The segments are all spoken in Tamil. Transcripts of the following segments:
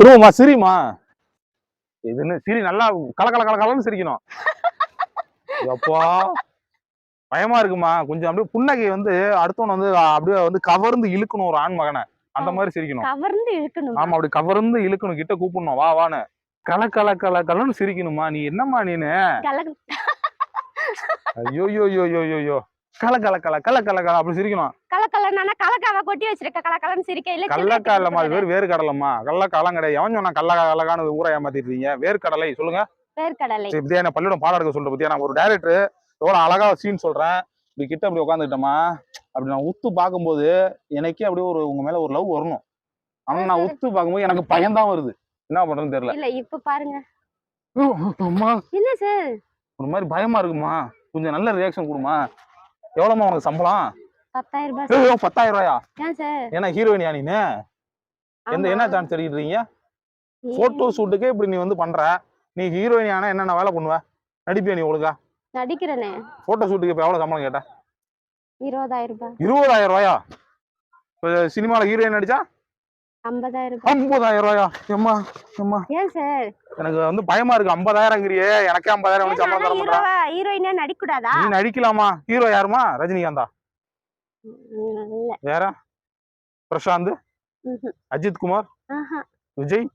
திரும்பமா சிரிமா இதுன்னு சிரி நல்லா கல கல கல கலன்னு சிரிக்கணும். எப்பா? பயமா இருக்குமா? கொஞ்சம் அப்படியே புன்னகை வந்து அடுத்தவன் வந்து அப்படியே வந்து கவர்ந்து இழுக்கணும் ஒரு ஆண் மகனை. அந்த மாதிரி சிரிக்கணும். கவர்ந்து இழுக்கணும். ஆமா அப்படி கவர்ந்து இழுக்கணும் கிட்ட கூப்பிடணும். வா வான்னு. கல கல கல கலன்னு சிரிக்கணுமா நீ என்னம்மா நீனு? ஐயோ யோ யோ யோ யோ யோ கல கல கல கல கல கல அப்படி சிரிக்கணும். கலக்கலன்னா கலக்காவ கொட்டி வச்சிருக்க கலக்கலன்னு சிரிக்க இல்ல கல்லக்கா இல்லம்மா அது பேர் வேறு கடலைம்மா கல்லக்காலம் கிடையாது. எவன் சொன்னா கல்ல கலக்கான்னு ஊரை ஏமாத்திட்டு இருக்கீங்க? வேர்க்கடலை சொல்லுங்க. வேர்க்கடலை பத்தியா என்ன பள்ளியிடம் பாடம் எடுக்க சொல்ற பத்தியா? நான் ஒரு டேரக்டர் எவ்வளவு அழகா சீன் சொல்றேன். இப்படி கிட்ட அப்படி உட்காந்துக்கிட்டோமா அப்படி நான் உத்து பார்க்கும்போது எனக்கே அப்படியே ஒரு உங்க மேல ஒரு லவ் வரணும். ஆனா நான் உத்து பார்க்கும்போது எனக்கு பயம்தான் வருது. என்ன பண்றதுன்னு தெரியல. இல்ல இப்ப பாருங்க. அம்மா. என்ன சார்? ஒரு மாதிரி பயமா இருக்குமா? கொஞ்சம் நல்ல ரியாக்ஷன் கொடுமா எவ்வளோமா உனக்கு சம்பளம்? பத்தாயிரம் ரூபாய் பத்தாயிரம் ரூபாயா? ஏன் சார்? ஏன்னா ஹீரோயினியா நீனு? எந்த. என்ன சான்ஸ் தெரியுறீங்க? நீ- போட்டோ ஷூட்டுக்கே இப்படி நீ வந்து பண்ற. நீ ஹீரோயினி ஆனா என்னென்ன வேலை பண்ணுவ? நடிப்பியா நீ ஒழுங்கா? நடிக்கிறேனே. போட்டோ ஷூட்டுக்கு இப்போ எவ்வளவு சம்பளம் கேட்ட? இருபதாயிரம் ரூபாய். இருபதாயிரம் ரூபாயா? சினிமால ஹீரோயின் நடிச்சா? ஐம்பதாயிரம் ரூபாய். ஐம்பதாயிரம் ரூபாயா? எம்மா எம்மா. ஏன் சார்? எனக்கு வந்து பயமா இருக்கு. ஐம்பதாயிரங்கிறியே எனக்கே ஐம்பதாயிரம் வந்து சம்பளம் தர மாட்டா ஹீரோவா ஹீரோயினா நடிக்க கூடாதா நீ நடிக்கலாமா? ஹீரோ யாருமா? ரஜினிகாந்தா. வேற பிரசாந்த். அஜித் குமார். விஜய்.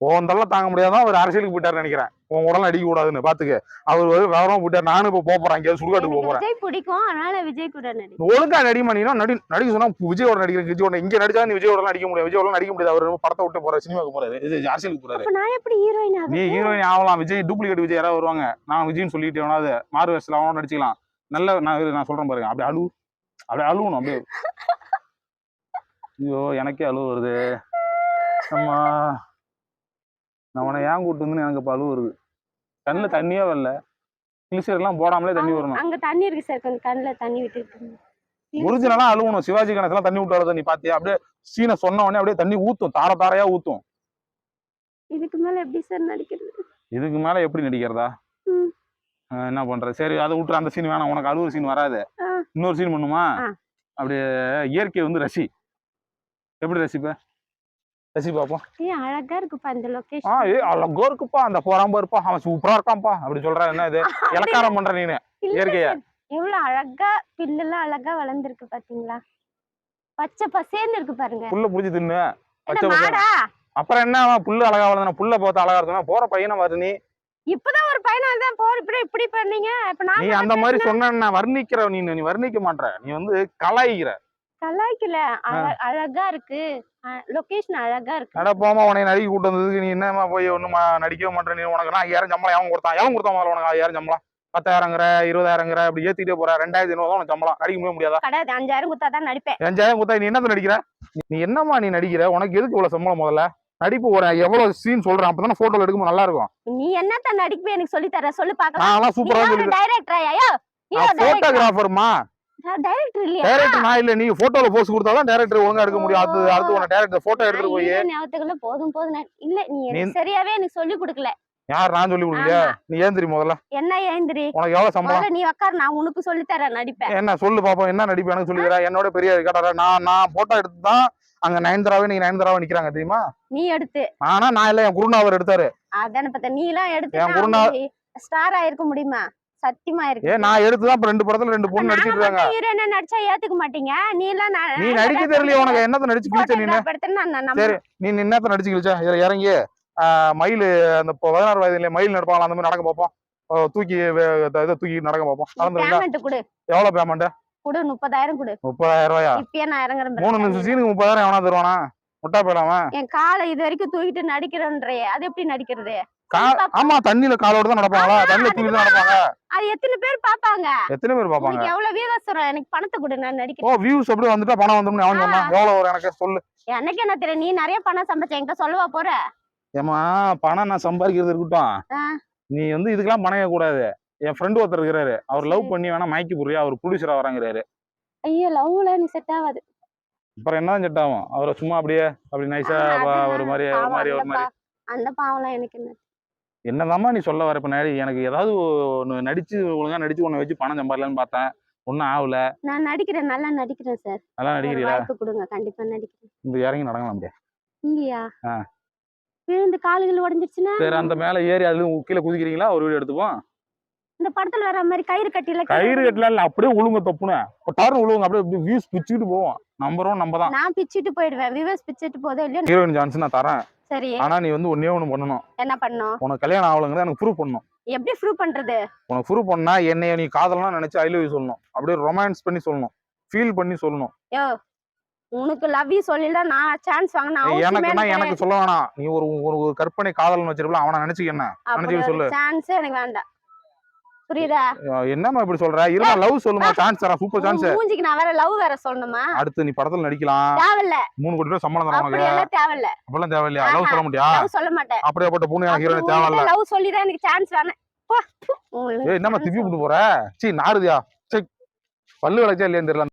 உன் தாங்க முடியாதான் அவர் அரசியலுக்கு போயிட்டாருன்னு நினைக்கிறேன். உன் உடலாம் அடிக்க கூடாதுன்னு பாத்துக்க. அவர் விவரமா போயிட்டார். நானும் இப்ப போப் போறேன் எங்கேயாவது சுடுகாட்டுக்கு போறேன். விஜய் பிடிக்கும் அதனால விஜய் கூட ஒழுங்கா நடிமா நீ நடி நடிக்க சொன்னா விஜயோட நடிக்கிறேன் விஜயோட இங்க நடிச்சா நீ விஜயோட நடிக்க முடியாது. விஜயோட நடிக்க முடியாது. அவர் படத்தை விட்டு போறாரு சினிமாக்கு போறாரு. இது அரசியலுக்கு போறாரு. நான் எப்படி ஹீரோயின் நீ ஹீரோயின் ஆகலாம். விஜய் டூப்ளிகேட் விஜய் யாராவது வருவாங்க. நான் விஜய்னு சொல்லிட்டு வேணாது மாறு வயசுல அவனும் நடிச்சுக்கலாம். நல்ல நான் நான் சொல்றேன் பாருங்க. அப்படியே அழு அப்படியே அழுவணும் அப்படியே. ஐயோ எனக்கே அழுவு வருது அம்மா. நான் உன ஏன் கூட்டு வந்து எனக்கு இப்ப அழுவு வருது கண்ணுல தண்ணியே வரல. கிளிசர் எல்லாம் போடாமலே தண்ணி வரணும். அங்க தண்ணி இருக்கு சார். கொஞ்சம் கண்ணுல தண்ணி விட்டுட்டு ஒரிஜினலா அழுவணும். சிவாஜி கணேசெல்லாம் தண்ணி விட்டு அழுத நீ பாத்தியா? அப்படியே சீனை சொன்ன உடனே அப்படியே தண்ணி ஊத்தும். தார தாரையா ஊத்தும். இதுக்கு மேல எப்படி சார் நடிக்கிறது? இதுக்கு மேல எப்படி நடிக்கிறதா? என்ன பண்ற சரி அதை விட்டுரு அந்த சீன் வேணாம். உனக்கு அழுவுற சீன் வராது. ஆ. இன்னொரு சீன் பண்ணுமா? ஆ. அப்படியே இயற்கை வந்து ரசி. எப்படி ரசிப்ப? ரசி பாப்போம் அழகா இருக்குப்பா இந்த ஆ லொகேஷன் ஏ அழகோ இருக்குப்பா. அந்த போறாம்பா இருப்பா அவன் சூப்பரா இருக்கான்ப்பா. அப்படி சொல்ற என்ன இது? இலக்காரம் பண்ற நீனு. இயற்கைய. எவ்வளவு அழகா பில்லுலாம் அழகா வளர்ந்துருக்கு பாத்தீங்களா? பச்சை பசேன்னு இருக்கு பாருங்க. புல்ல புடிச்சு தின்னு. பச்சை அப்புறம் என்ன புல்லு அழகா வளர்ந்தா புல்ல பார்த்து அழகா இருந்தா போற பையனை நீ இப்பதான் ஒரு பையனா தான் போற இப்படி இப்படி பண்ணீங்க. இப்ப நான் நீ அந்த மாதிரி சொன்ன வர்ணிக்கிற நீ நீ வர்ணிக்க மாட்ற. நீ வந்து கலாய்கிற கலாய்க்கல. அழ- அழகா இருக்கு. லொகேஷன் அழகா இருக்கு. நட போமா உன்னை நடிக்க கூட்டு வந்ததுக்கு நீ என்னமா போய் ஒன்றும் நடிக்கவே மாட்டேற நீ உனக்கு நான் ஐயாயிரம் சம்பளம் எவன் கொடுத்தான்? எவன் கொடுத்தான் முதல்ல உனக்கு ஐயாயிரம் சம்பளம்? பத்தாயிரங்கிற இருபதாயிரங்கிற அப்படி ஏத்திட்டே போற. ரெண்டாயிரத்தி ஐநூறு உனக்கு சம்பளம். நடிக்க முடிய முடியாதா? கிடையாது. அஞ்சாயிரம் குத்தா தான் நடிப்பேன். அஞ்சாயிரம் கொடுத்தா நீ என்னத்த நடிக்கிற? நீ என்னம்மா நீ நடிக்கிற? உனக்கு எதுக்கு இவ்வளவு சம்பளம் முதல்ல? நடிப்பு ஒரு எவ்வளவு சீன் சொல்றேன் அப்பதானே போட்டோல எடுக்கும்போது நல்லா இருக்கும் நீ என்னத்த நடிப்பே எனக்கு சொல்லி தர சொல்லு பாக்கலாம் நான் சூப்பரா நீ சொல்லி டைரக்டர் ஐயோ போட்டோகிராஃபர்மா டைரக்டர் இல்லையா? டைரக்டர் நான் இல்ல நீங்க போட்டோல போஸ்ட் கொடுத்தாதான் டைரக்டர் ஒழுங்கா எடுக்க முடியும். அடுத்து அடுத்து உன டைரக்டர் போட்டோ எடுத்துட்டு போய். ஞாபகத்துக்குள்ள போதும் போதும். இல்ல நீ நீ- சரியாவே எனக்கு சொல்லி கொடுக்கல. யார் நான் சொல்லி கொடுக்கலையா. நீ ஏன் தெரியும் முதல்ல. என்ன ஏந்திரி? உனக்கு எவ்வளவு சம்பளம்? நீ உக்கார் நான் உனக்கு சொல்லி தரேன் நடிப்பேன் என்ன சொல்லு பாப்போம். என்ன நடிப்பு எனக்கு சொல்லி தர என்னோட பெரிய கேட்டாரா? நான் நான் போட்டோ எடுத்து தான் அங்க நயன்தாராவே நீங்க நயன்தாராவை நிக்கிறாங்க தெரியுமா? நீ எடுத்து. ஆனா நான் இல்ல என் குருநாதர் எடுத்தாரு. அதான பார்த்தா நீ எல்லாம் என் குருநா- எடுத்து ஸ்டார் ஆயிருக்க முடியுமா? சத்தியமா இருக்கு. ஏ நான் எடுத்து தான் ரெண்டு படத்துல ரெண்டு பொண்ணு நடிச்சிட்டு இருக்காங்க. ஹீரோயினா நடிச்சா ஏத்துக்க மாட்டீங்க? நீ எல்லாம் நீ நடிக்க தெரியலையே உனக்கு என்னத்த நடிச்சு கிழிச்ச நீ சரி. நீ என்னத்த நடிச்சு கிழிச்ச? இறங்கி மயில் அந்த பதினாறு வயதுல மயில் நடப்பாங்களா அந்த மாதிரி நடக்க பார்ப்போம். தூக்கி இதை தூக்கி நடக்க பார்ப்போம். கொடு. எவ்வளவு பேமெண்ட் கொடு முப்பதாயிரம் கொடு. முப்பதாயிரம் ரூபாயா இப்பயே நான் இறங்குறேன் மூணு நிமிஷம் சீனுக்கு முப்பதாயிரம் எவனா தருவானா? முட்டா போயிடாம என் காலை இது வரைக்கும் தூக்கிட்டு நடிக்கிறேன்றே. அது எப்படி நடிக்கிறது? ஆமா தண்ணியில காலோட தான் நடப்பாங்களா? தண்ணியில தூக்கி தான் நடப்பாங்க. அது எத்தனை பேர் பாப்பாங்க? எத்தனை பேர் பாப்பாங்க? எவ்வளவு வியூவர்ஸ் வரும்? எனக்கு பணத்தை கொடு நான் நடிக்கிறேன். ஓ வியூஸ் அப்படியே வந்துட்டா பணம் வந்துடும் அவன் சொன்னா எவ்வளவு வரும் எனக்கு? சொல்லு. எனக்கு என்ன தெரியும்? நீ நிறைய பணம் சம்பாதிச்ச. என்கிட்ட சொல்லவா போற? ஏமா பணம் நான் சம்பாதிக்கிறது இருக்கட்டும். நீ வந்து இதுக்கெல்லாம் பணம் கூடாது என் ஃப்ரெண்டு ஒருத்தர் இருக்கிறாரு. அவர் லவ் பண்ணி வேணா மயக்கி புரியா அவர் ப்ரொடியூசரா வராங்கிறாரு. ஐயோ லவ்ல நீ செட் ஆகாது. அப்புறம் என்ன செட் ஆகும்? அவரை சும்மா அப்படியே அப்படி நைஸா ஒரு மாதிரி ஒரு மாதிரி ஒரு மாதிரி. அந்த பாவம்லாம் எனக்கு என்ன? என்னதாம்மா நீ சொல்ல வர இப்ப நடி எனக்கு ஏதாவது ஒண்ணு நடிச்சு ஒழுங்கா நடிச்சு உன்னை வச்சு பணம் சம்பாதிக்கலான்னு பார்த்தேன். ஒன்றும் ஆகல. நான் நடிக்கிறேன் நல்லா நடிக்கிறேன் சார் நல்லா நடிக்கிறீங்களா கொடுங்க கண்டிப்பா நடிக்கிறேன். இந்த இறங்கி நடங்கலாம் அப்படியே இங்கயா? ஆ. விழுந்து காலுகள் உடஞ்சிருச்சுன்னா? சரி அந்த மேல ஏறி அதுல கீழே குதிக்கிறீங்களா? ஒரு வீடியோ எடுத்துப்போம். இந்த படத்துல வர மாதிரி கயிறு கட்டில கயிறு கட்டலாம் இல்ல அப்படியே உழுங்க தப்புன. டார்னு உழுவுங்க அப்படியே வியூஸ் பிச்சுக்கிட்டு போவோம். நம்பர் ஒன் நம்ம தான். நான் பிச்சிட்டு போயிடுவேன். விவஸ் பிச்சிட்டு போதோ இல்லையோ ஹீரோயின் சான்ஸ் நான் தரேன். சரி. ஆனா நீ வந்து ஒன்னே ஒண்ணு பண்ணணும். என்ன பண்ணோம் உனக்கு கல்யாணம் ஆகலங்கிறத எனக்கு ப்ரூவ் பண்ணணும். எப்படி ப்ரூவ் பண்றது? உனக்கு ப்ரூவ் பண்ணா என்னைய நீ காதலாம் நினைச்சு ஐ லவ் யூ சொல்லணும். அப்படியே ரொமான்ஸ் பண்ணி சொல்லணும். ஃபீல் பண்ணி சொல்லணும். உனக்கு லவ் யூ சொல்லில நான் சான்ஸ் வாங்கினா எனக்குன்னா எனக்கு சொல்ல வேணாம். நீ ஒரு ஒரு கற்பனை காதல்னு வச்சிருப்பல அவனை நினைச்சுக்க என்ன? நினைச்சு சொல்லு. சான்ஸ் எனக்கு வேண்டாம். புரியுதா? அஹ் என்னம்மா இப்படி சொல்ற? இருந்தா லவ் சொல்லுமா சான்ஸ் தரேன் சூப்பர் சான்ஸ் மூஞ்சிக்கு நான் வேற லவ் வேற சொல்லணுமா? அடுத்து நீ படத்துல நடிக்கலாம். தேவையில்ல. மூணு கோடி ரூபாய் சம்பளம் தரேன் அப்படி எல்லாம் தேவையில்ல. அப்பெல்லாம் தேவையில்லையா? லவ். சொல்ல முடியா லவ் சொல்ல மாட்டேன். அப்படியேப்பட்ட பொண்ணு எனக்கு ஹீரோயின் தேவையில்ல. லவ் சொல்லிதான் எனக்கு சான்ஸ் வேணாம் போ, ஏய் chance திப்பி விட்டு போற? சீ நாருதியா. சீ. பல்லு விளச்சா இல்லையான்னு தெரியல.